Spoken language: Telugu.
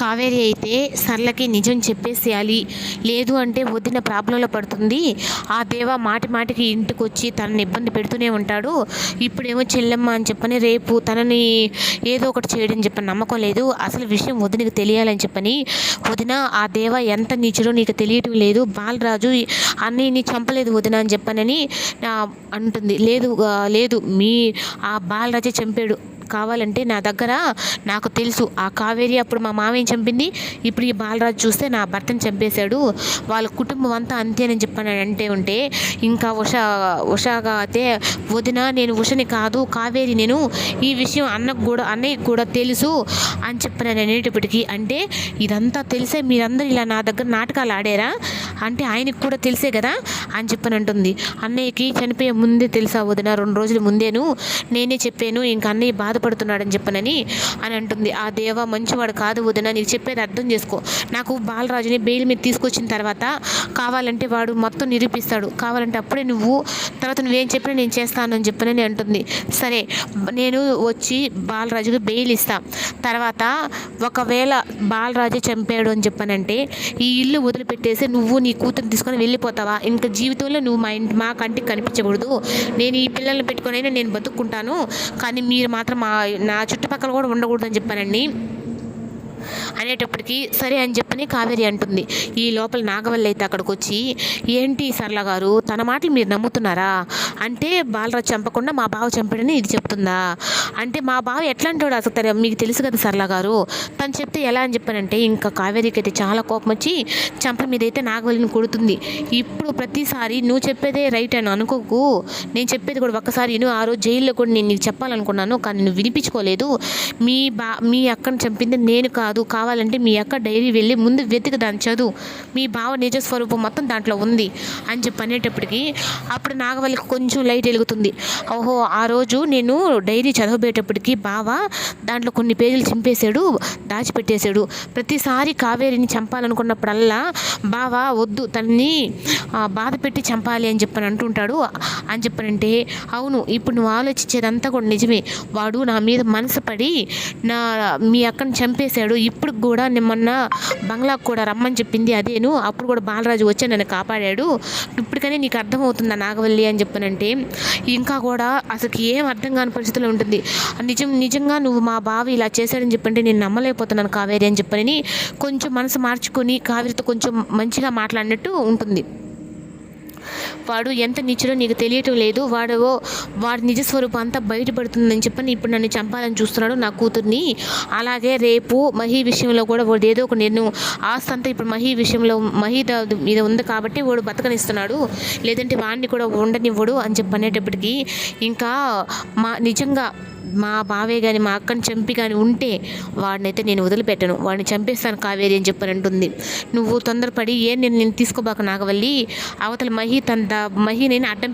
కావేరి అయితే సర్లకి నిజం చెప్పేసేయాలి. లేదు అంటే వదిన ప్రాబ్లంలో పడుతుంది. ఆ దేవ మాటి మాటికి ఇంటికి వచ్చి తనని ఇబ్బంది పెడుతూనే ఉంటాడు. ఇప్పుడేమో చెల్లెమ్మ అని చెప్పని రేపు తనని ఏదో ఒకటి చేయడం చెప్పని నమ్మకం లేదు. అసలు విషయం వదినకి తెలియాలని చెప్పని వదిన ఆ దేవ ఎంత నీచుడో నీకు తెలియటం లేదు. బాలరాజు అన్నయ్యని చంపలేదు వదిన అని చెప్పనని అంటుంది. లేదు లేదు మీ ఆ బాలరాజే చంపాడు. కావాలంటే నా దగ్గర నాకు తెలుసు. ఆ కావేరి అప్పుడు మా మామయ్య చంపింది. ఇప్పుడు ఈ బాలరాజు చూస్తే నా భర్తను చంపేశాడు. వాళ్ళ కుటుంబం అంతా అంతేనని చెప్పాను అంటే ఉంటే ఇంకా ఉష ఉషాగా అయితే వదిన నేను ఉషని కాదు కావేరి నేను. ఈ విషయం అన్నకు కూడా అన్నయ్యకి కూడా తెలుసు అని చెప్పాను అనేటప్పటికీ అంటే ఇదంతా తెలిసే మీరందరూ ఇలా నా దగ్గర నాటకాలు ఆడారా? అంటే ఆయనకు కూడా తెలిసే కదా అని చెప్పని అంటుంది. అన్నయ్యకి చనిపోయే ముందే తెలుసా వదిన? రెండు రోజుల ముందేను. నేనే చెప్పాను. ఇంకా అన్నయ్య బాధ బాధపడుతున్నాడని చెప్పనని అని అంటుంది. ఆ దేవ మంచివాడు కాదు వదిన నీకు చెప్పేది అర్థం చేసుకో. నాకు బాలరాజుని బెయిల్ మీద తీసుకొచ్చిన తర్వాత కావాలంటే వాడు మొత్తం నిరూపిస్తాడు. కావాలంటే అప్పుడే నువ్వు తర్వాత నువ్వేం చెప్పినా నేను చేస్తాను అని చెప్పనని అంటుంది. సరే నేను వచ్చి బాలరాజుకి బెయిల్ ఇస్తా. తర్వాత ఒకవేళ బాలరాజు చంపాడు అని చెప్పనంటే ఈ ఇల్లు వదిలిపెట్టేసి నువ్వు నీ కూతురు తీసుకొని వెళ్ళిపోతావా? ఇంకా జీవితంలో నువ్వు మా ఇంటి మా కంటికి కనిపించకూడదు. నేను ఈ పిల్లల్ని పెట్టుకొనైనా నేను బతుక్కుంటాను. కానీ మీరు మాత్రం మా నా చుట్టుపక్కల కూడా ఉండకూడదని చెప్పానండి. అనేటప్పటికి సరే అని చెప్పని కావేరి అంటుంది. ఈ లోపల నాగవల్లి అయితే అక్కడికి వచ్చి ఏంటి సరళ గారు తన మాటలు మీరు నమ్ముతున్నారా? అంటే బాలరాజు చంపకుండా మా బావ చంపాడని ఇది చెప్తుందా? అంటే మా బావ ఎట్లాంటి వాడు అసలు మీకు తెలుసు కదా సరళ గారు. తను చెప్తే ఎలా అని చెప్పానంటే ఇంకా కావేరికి అయితే చాలా కోపం వచ్చి చంప మీద అయితే నాగవల్లిని కొడుతుంది. ఇప్పుడు ప్రతిసారి నువ్వు చెప్పేదే రైట్ అని అనుకోకు. నేను చెప్పేది కూడా ఒక్కసారి నేను ఆ రోజు జైల్లో కూడా నేను నీకు చెప్పాలనుకున్నాను కానీ నువ్వు వినిపించుకోలేదు. మీ బా మీ అక్కను చంపింది నేను కా కాదు. కావాలంటే మీ అక్క డైరీ వెళ్ళి ముందు వెతికి దాని చదువు. మీ బావ నిజస్వరూపం మొత్తం దాంట్లో ఉంది అని చెప్పి అనేటప్పటికి అప్పుడు నాగవల్లికి కొంచెం లైట్ వెలుగుతుంది. ఓహో ఆ రోజు నేను డైరీ చదవబోయేటప్పటికీ బావ దాంట్లో కొన్ని పేజీలు చింపేశాడు దాచిపెట్టేశాడు. ప్రతిసారి కావేరిని చంపాలనుకున్నప్పుడల్లా బావ వద్దు తన్ని బాధ పెట్టి చంపాలి అని చెప్పని అంటుంటాడు. అని చెప్పనంటే అవును ఇప్పుడు నువ్వు ఆలోచించేదంతా కూడా నిజమే. వాడు నా మీద మనసు పడి నా మీ అక్కని చంపేశాడు ఇప్పుడు కూడా నేను మొన్న బంగ్లాకు కూడా రమ్మని చెప్పింది అదేను. అప్పుడు కూడా బాలరాజు వచ్చి నన్ను కాపాడాడు. ఇప్పటికనే నీకు అర్థమవుతుందా నాగవల్లి అని చెప్పనంటే ఇంకా కూడా అసలు ఏం అర్థం కాని పరిస్థితిలో ఉంటుంది. నిజం నిజంగా నువ్వు మా బావ ఇలా చేశాడని చెప్పంటే నేను నమ్మలేకపోతున్నాను కావేరి అని చెప్పని కొంచెం మనసు మార్చుకొని కావేరితో కొంచెం మంచిగా మాట్లాడినట్టు ఉంటుంది. వాడు ఎంత నిచ్చుడో నీకు తెలియటం లేదు. వాడు వాడి నిజ స్వరూపం అంతా బయటపడుతుందని చెప్పని ఇప్పుడు నన్ను చంపాలని చూస్తున్నాడు నా కూతుర్ని. అలాగే రేపు మహి విషయంలో కూడా వాడు ఏదో ఒక నేను ఆస్తి అంతా ఇప్పుడు మహి విషయంలో మహి మీద ఉంది కాబట్టి వాడు బతకనిస్తున్నాడు. లేదంటే వాడిని కూడా ఉండనివ్వడు అని చెప్పి అనేటప్పటికీ ఇంకా మా నిజంగా మా బావే కానీ మా అక్కని చంపి కానీ ఉంటే వాడినైతే నేను వదిలిపెట్టను. వాడిని చంపేస్తాను కావేరి అని చెప్పని అంటుంది నువ్వు తొందరపడి ఏ నేను నేను తీసుకోబాక నాగవల్లి అవతల మహి తన ద- మహి అడ్డం